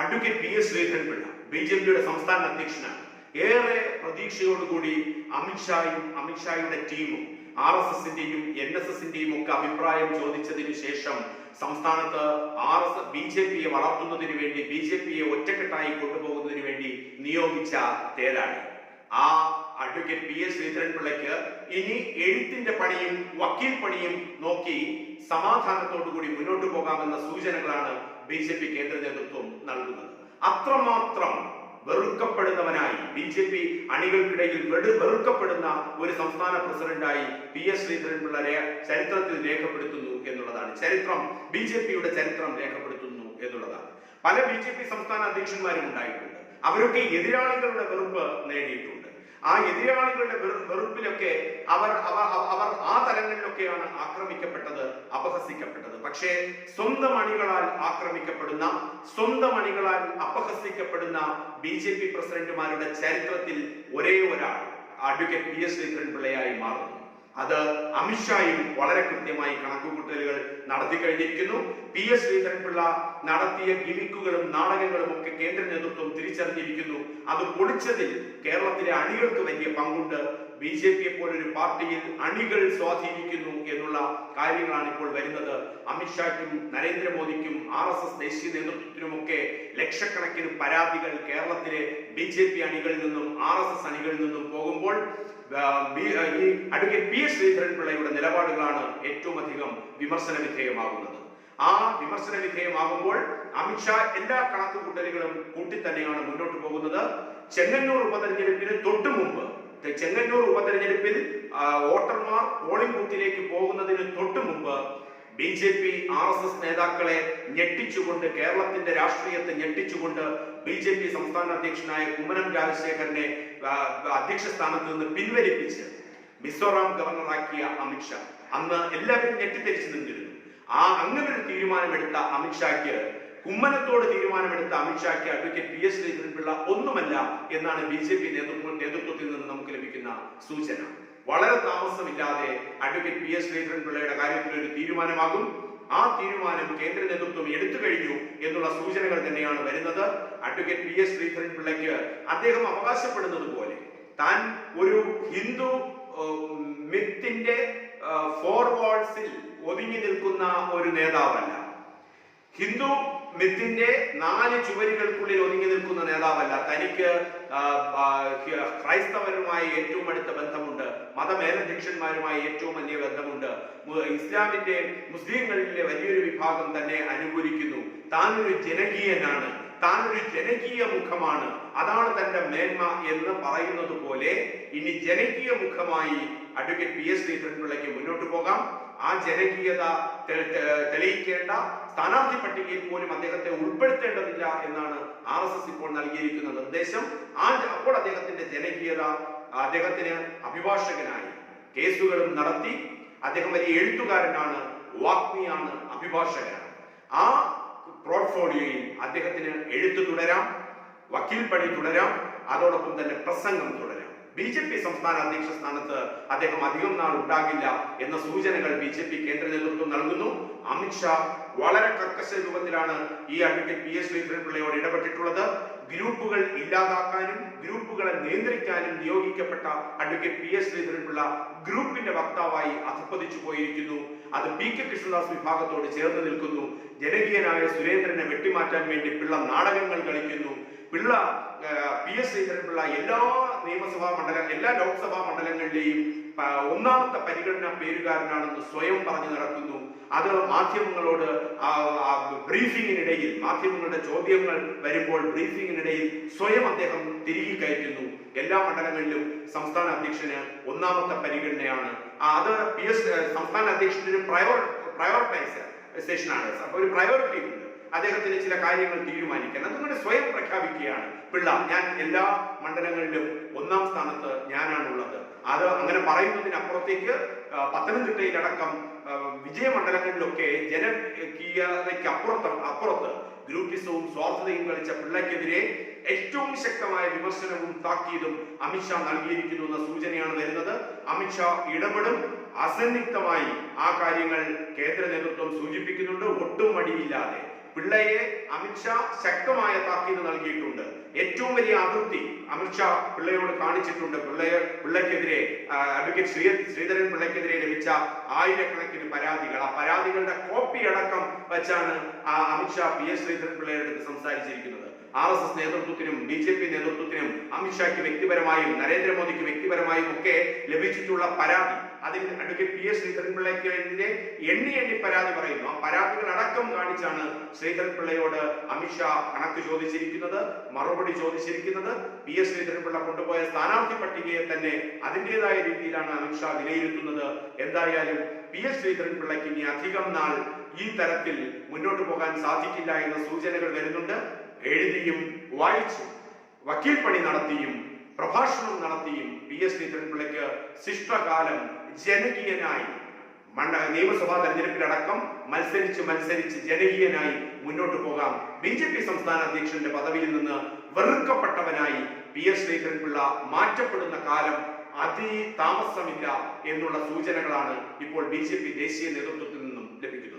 Advocate P S Sreedharan Pillai B J പിയുടെ സംസ്ഥാന അധ്യക്ഷനാണ്. ഏറെ പ്രതീക്ഷയോടുകൂടി അമിത്ഷായും അമിത്ഷായുടെ ടീമും ആർ എസ് എസിന്റെയും എൻ എസ് എസിന്റെയും ഒക്കെ അഭിപ്രായം ചോദിച്ചതിനു ശേഷം സംസ്ഥാനത്ത് ആർ എസ് ബി ജെ പിയെ വളർത്തുന്നതിന് വേണ്ടി ബി ജെ പിയെ ഒറ്റക്കെട്ടായി കൊണ്ടുപോകുന്നതിന് വേണ്ടി നിയോഗിച്ച തേരാണ് ആ അഡ്വക്കേറ്റ് പി എസ് ശ്രീധരൻപിള്ളയ്ക്ക് ഇനി എഴുത്തിന്റെ പണിയും വക്കീൽ പണിയും നോക്കി സമാധാനത്തോടു കൂടി മുന്നോട്ട് പോകാമെന്ന സൂചനകളാണ് ബി ജെ പി കേന്ദ്ര നേതൃത്വം നൽകുന്നത്. അത്രമാത്രം വെറുക്കപ്പെടുന്നവനായി ബി ജെ പി അണികൾക്കിടയിൽ വെറുക്കപ്പെടുന്ന ഒരു സംസ്ഥാന പ്രസിഡന്റായി പി എസ് ശ്രീധരൻപിള്ള ചരിത്രത്തിൽ രേഖപ്പെടുത്തുന്നു എന്നുള്ളതാണ്. ചരിത്രം ബി ജെ പിയുടെ ചരിത്രം രേഖപ്പെടുത്തുന്നു എന്നുള്ളതാണ്. പല ബി ജെ പി സംസ്ഥാന അധ്യക്ഷന്മാരും ഉണ്ടായിട്ടുണ്ട്. അവരൊക്കെ എതിരാളികളുടെ വെറുപ്പ് നേടിയിട്ടുണ്ട്. ആ എതിരാളികളുടെ വെറുപ്പിലൊക്കെ അവർ അവർ ആ തലങ്ങളിലൊക്കെയാണ് ആക്രമിക്കപ്പെട്ടത് അപഹസിക്കപ്പെട്ടത്. പക്ഷേ സ്വന്തം അണികളാൽ ആക്രമിക്കപ്പെടുന്ന സ്വന്തം അണികളാൽ അപഹസിക്കപ്പെടുന്ന ബി ജെ പി പ്രസിഡന്റുമാരുടെ ചരിത്രത്തിൽ ഒരേ ഒരാൾ അഡ്വക്കേറ്റ് പി എസ് ശ്രീധരൻപിള്ളയായി മാറുന്നു. അത് അമിത്ഷായും വളരെ കൃത്യമായി കണക്കുകൂട്ടലുകൾ നടത്തി കഴിഞ്ഞിരിക്കുന്നു. പി എസ് ശ്രീധരൻപിള്ള നടത്തിയ ഗിമിക്കുകളും നാടകങ്ങളും ഒക്കെ കേന്ദ്ര നേതൃത്വം തിരിച്ചറിഞ്ഞിരിക്കുന്നു. അത് പൊളിച്ചതിൽ കേരളത്തിലെ അണികൾക്ക് വലിയ പങ്കുണ്ട്. ബി ജെ പിയെ പോലൊരു പാർട്ടിയിൽ അണികൾ സ്വാധീനിക്കുന്നു എന്നുള്ള കാര്യങ്ങളാണ് ഇപ്പോൾ വരുന്നത്. അമിത്ഷായ്ക്കും നരേന്ദ്രമോദിക്കും ആർ എസ് എസ് ദേശീയ നേതൃത്വത്തിനുമൊക്കെ ലക്ഷക്കണക്കിന് പരാതികൾ കേരളത്തിലെ ബി ജെ പി അണികളിൽ നിന്നും ആർ എസ് എസ് അണികളിൽ നിന്നും പോകുമ്പോൾ ഈ അഡ്വക്കേറ്റ് പി ശ്രീധരൻപിള്ളയുടെ നിലപാടുകളാണ് ഏറ്റവും അധികം വിമർശന വിധേയമാകുന്നത്. ആ വിമർശന വിധേയമാകുമ്പോൾ അമിത്ഷാ എല്ലാ കണക്കുകൂട്ടലുകളും കൂട്ടി തന്നെയാണ് മുന്നോട്ട് പോകുന്നത്. ചെങ്ങന്നൂർ ഉപതെരഞ്ഞെടുപ്പിന് തൊട്ടു മുമ്പ് ചെങ്ങന്നൂർ ഉപതെരഞ്ഞെടുപ്പിൽ വോട്ടർമാർ പോളിംഗ് ബൂത്തിലേക്ക് പോകുന്നതിന് തൊട്ടു മുമ്പ് B J P R S S നേതാക്കളെ ഞെട്ടിച്ചുകൊണ്ട് കേരളത്തിന്റെ രാഷ്ട്രീയത്തെ ഞെട്ടിച്ചുകൊണ്ട് ബി ജെ പി സംസ്ഥാന അധ്യക്ഷനായ കുമ്മനം രാജശേഖരനെ അധ്യക്ഷ സ്ഥാനത്ത് നിന്ന് പിൻവലിപ്പിച്ച് മിസോറാം ഗവർണറാക്കിയ അമിത്ഷാ അന്ന് എല്ലാവരും ഞെട്ടിത്തെരിച്ചു നിന്നിരുന്നു ആ അങ്ങനെ ഒരു തീരുമാനമെടുത്ത അമിത്ഷാക്ക് കുമ്മനത്തോട് തീരുമാനമെടുത്ത അമിത്ഷാക്ക് അഡ്വക്കേറ്റ് പി എസ് ശ്രീധരൻപിള്ള ഒന്നുമല്ല എന്നാണ് ബി ജെ പി നേതൃത്വത്തിൽ നിന്ന് നമുക്ക് ലഭിക്കുന്ന സൂചന. വളരെ താമസമില്ലാതെ അഡ്വക്കേറ്റ് പി എസ് ശ്രീധരൻപിള്ളയുടെ കാര്യത്തിൽ ഒരു തീരുമാനമാകും. ആ തീരുമാനം കേന്ദ്ര നേതൃത്വം എടുത്തു കഴിഞ്ഞു എന്നുള്ള സൂചനകൾ തന്നെയാണ് വരുന്നത്. അഡ്വക്കേറ്റ് പി എസ് ശ്രീധരൻപിള്ളയ്ക്ക് അദ്ദേഹം അവകാശപ്പെടുന്നത് പോലെ താൻ ഒരു ഹിന്ദു മിത്തിന്റെ ഫോർ വാൾസിൽ ഒതുങ്ങി നിൽക്കുന്ന ഒരു നേതാവല്ല. ഹിന്ദു മിത്തിന്റെ നാല് ചുവരുകൾക്കുള്ളിൽ ഒതുങ്ങി നിൽക്കുന്ന നേതാവല്ല. തനിക്ക് ക്രൈസ്തവരുമായി ഏറ്റവും അടുത്ത ബന്ധമുണ്ട്. മതമേലധ്യക്ഷന്മാരുമായി ഏറ്റവും വലിയ ബന്ധമുണ്ട്. ഇസ്ലാമിന്റെ മുസ്ലിങ്ങളിലെ വലിയൊരു വിഭാഗം തന്നെ അനുകൂലിക്കുന്നു. താനൊരു ജനകീയനാണ്. താനൊരു ജനകീയ മുഖമാണ്. അതാണ് തന്റെ മേന്മ എന്ന് പറയുന്നത് പോലെ ഇനി ജനകീയ മുഖമായി അഡ്വക്കേറ്റ് പി എസ് ശ്രീധരൻപിള്ളയ്ക്ക് മുന്നോട്ട് പോകാം. ആ ജനകീയത തെളിയിക്കേണ്ട സ്ഥാനാർത്ഥി പട്ടികയിൽ പോലും അദ്ദേഹത്തെ ഉൾപ്പെടുത്തേണ്ടതില്ല എന്നാണ് ആർ എസ് എസ് ഇപ്പോൾ നൽകിയിരിക്കുന്ന നിർദ്ദേശം. ആ അപ്പോൾ അദ്ദേഹത്തിന്റെ ജനകീയത അദ്ദേഹത്തിന് അഭിഭാഷകനായി കേസുകളും നടത്തി. അദ്ദേഹം വലിയ എഴുത്തുകാരനാണ് വാഗ്മിയാണ് അഭിഭാഷകനാണ് ആ പോർട്ട്ഫോളിയോയിൽ അദ്ദേഹത്തിന് എഴുത്ത് തുടരാം വക്കീൽ പണി തുടരാം അതോടൊപ്പം തന്നെ പ്രസംഗം തുടരാം. ബി ജെ പി സംസ്ഥാന അധ്യക്ഷ സ്ഥാനത്ത് അദ്ദേഹം അധികം നാൾ ഉണ്ടാകില്ല എന്ന സൂചനകൾ ബി ജെ പി കേന്ദ്ര നേതൃത്വം നൽകുന്നു. അമിത്ഷാ വളരെ കർക്കശ രൂപത്തിലാണ് ഈ അഡ്വക്കേറ്റ് പി എസ് ശ്രീധരൻപിള്ളയോട് ഇടപെട്ടിട്ടുള്ളത്. ഗ്രൂപ്പുകൾ ഇല്ലാതാക്കാനും ഗ്രൂപ്പുകളെ നിയന്ത്രിക്കാനും നിയോഗിക്കപ്പെട്ട അഡ്വക്കേറ്റ് പി എസ് ശ്രീധരൻപിള്ള ഗ്രൂപ്പിന്റെ വക്താവായി അധപ്പതിച്ചു പോയിരിക്കുന്നു. അത് പി കെ കൃഷ്ണദാസ് വിഭാഗത്തോട് ചേർന്ന് നിൽക്കുന്നു. ജനകീയനായ സുരേന്ദ്രനെ വെട്ടിമാറ്റാൻ വേണ്ടി പിള്ള നാടകങ്ങൾ കളിക്കുന്നു. പിള്ള പി. എസ്. ശ്രീധരൻപിള്ള എല്ലാ നിയമസഭാ മണ്ഡല എല്ലാ ലോക്സഭാ മണ്ഡലങ്ങളിലെയും ഒന്നാമത്തെ പരിഗണന പേരുകാരനാണെന്ന് സ്വയം പറഞ്ഞു നടക്കുന്നു. അത് മാധ്യമങ്ങളോട് ബ്രീഫിങ്ങിനിടയിൽ മാധ്യമങ്ങളുടെ ചോദ്യങ്ങൾ വരുമ്പോൾ ബ്രീഫിങ്ങിനിടയിൽ സ്വയം അദ്ദേഹം തിരികെ കയറ്റുന്നു. എല്ലാ മണ്ഡലങ്ങളിലും സംസ്ഥാന അധ്യക്ഷന് ഒന്നാമത്തെ പരിഗണനയാണ്. അത് പി. എസ്. സംസ്ഥാന അധ്യക്ഷന് പ്രയോർ പ്രയോറിറ്റൈസ് സ്റ്റേഷനാണ് അപ്പൊ ഒരു പ്രയോറിറ്റി ഉണ്ട്. അദ്ദേഹത്തിന് ചില കാര്യങ്ങൾ തീരുമാനിക്കാൻ അതുകൊണ്ട് സ്വയം പ്രഖ്യാപിക്കുകയാണ്. പിള്ള ഞാൻ എല്ലാ മണ്ഡലങ്ങളിലും ഒന്നാം സ്ഥാനത്ത് ഞാനാണുള്ളത്. അത് അങ്ങനെ പറയുന്നതിനപ്പുറത്തേക്ക് പത്തനംതിട്ടയിലടക്കം വിജയമണ്ഡലങ്ങളിലൊക്കെ ജനകീയതയ്ക്ക് അപ്പുറത്ത് അപ്പുറത്ത് ഗ്രൂപ്പിസവും സ്വാർത്ഥതയും കളിച്ച പിള്ളയ്ക്കെതിരെ ഏറ്റവും ശക്തമായ വിമർശനവും താക്കീതും അമിത്ഷാ നൽകിയിരിക്കുന്നു എന്ന സൂചനയാണ് വരുന്നത്. അമിത്ഷാ ഇടപെടും. അസന്നിഗ്ധമായി ആ കാര്യങ്ങൾ കേന്ദ്ര നേതൃത്വം സൂചിപ്പിക്കുന്നുണ്ട്. ഒട്ടും മടിയില്ലാതെ. പിള്ളയെ അമിത്ഷാ ശക്തമായ താക്കീത് നൽകിയിട്ടുണ്ട്. ഏറ്റവും വലിയ അതിർത്തി അമിത്ഷാ പിള്ളയോട് കാണിച്ചിട്ടുണ്ട്. പിള്ളയെ പിള്ളയ്ക്കെതിരെ അഡ്വക്കേറ്റ് ശ്രീ ശ്രീധരൻ പിള്ളയ്ക്കെതിരെ ലഭിച്ച ആയിരക്കണക്കിന് പരാതികൾ. ആ പരാതികളുടെ കോപ്പി അടക്കം വെച്ചാണ് ആ അമിത്ഷാ പി എസ് ശ്രീധരൻ പിള്ളയുടെ അടുത്ത് സംസാരിച്ചിരിക്കുന്നത്. ആർ എസ് എസ് നേതൃത്വത്തിനും ബി ജെ പി നേതൃത്വത്തിനും അമിത്ഷായ്ക്ക് വ്യക്തിപരമായും നരേന്ദ്രമോദിക്ക് വ്യക്തിപരമായും ഒക്കെ ലഭിച്ചിട്ടുള്ള പരാതി. അതിൽ അഡ്വക്കേറ്റ് പി എസ് ശ്രീധരൻപിള്ളയ്ക്കെതിരെ എണ്ണി എണ്ണി പരാതി പറയുന്നു. ആ പരാതികൾ അടക്കം കാണിച്ചാണ് ശ്രീധരൻപിള്ളയോട് അമിത്ഷാ കണക്ക് ചോദിച്ചിരിക്കുന്നത് മറുപടി ചോദിച്ചിരിക്കുന്നത്. പി എസ് ശ്രീധരൻപിള്ള കൊണ്ടുപോയ സ്ഥാനാർത്ഥി പട്ടികയെ തന്നെ അതിന്റെതായ രീതിയിലാണ് അമിത്ഷാ വിലയിരുത്തുന്നത്. എന്തായാലും പി എസ് ശ്രീധരൻപിള്ളയ്ക്ക് ഇനി അധികം നാൾ ഈ തരത്തിൽ മുന്നോട്ട് പോകാൻ സാധിക്കില്ല എന്ന സൂചനകൾ വരുന്നുണ്ട്. എഴുതിയും വായിച്ചും വക്കീൽ പണി നടത്തിയും പ്രഭാഷണം നടത്തിയും പി എസ് ശ്രീധരൻപിള്ളയ്ക്ക് ശിഷ്ടകാലം ജനകീയനായി മണ്ഡ നിയമസഭാ തെരഞ്ഞെടുപ്പിലടക്കം മത്സരിച്ച് മത്സരിച്ച് ജനകീയനായി മുന്നോട്ട് പോകാം. ബി ജെ പി സംസ്ഥാന അധ്യക്ഷന്റെ പദവിയിൽ നിന്ന് വെറുക്കപ്പെട്ടവനായി പി എസ് ശ്രീധരൻപിള്ള മാറ്റപ്പെടുന്ന കാലം അതി താമസമില്ല എന്നുള്ള സൂചനകളാണ് ഇപ്പോൾ ബി ജെ പി ദേശീയ നേതൃത്വത്തിൽ നിന്നും ലഭിക്കുന്നത്.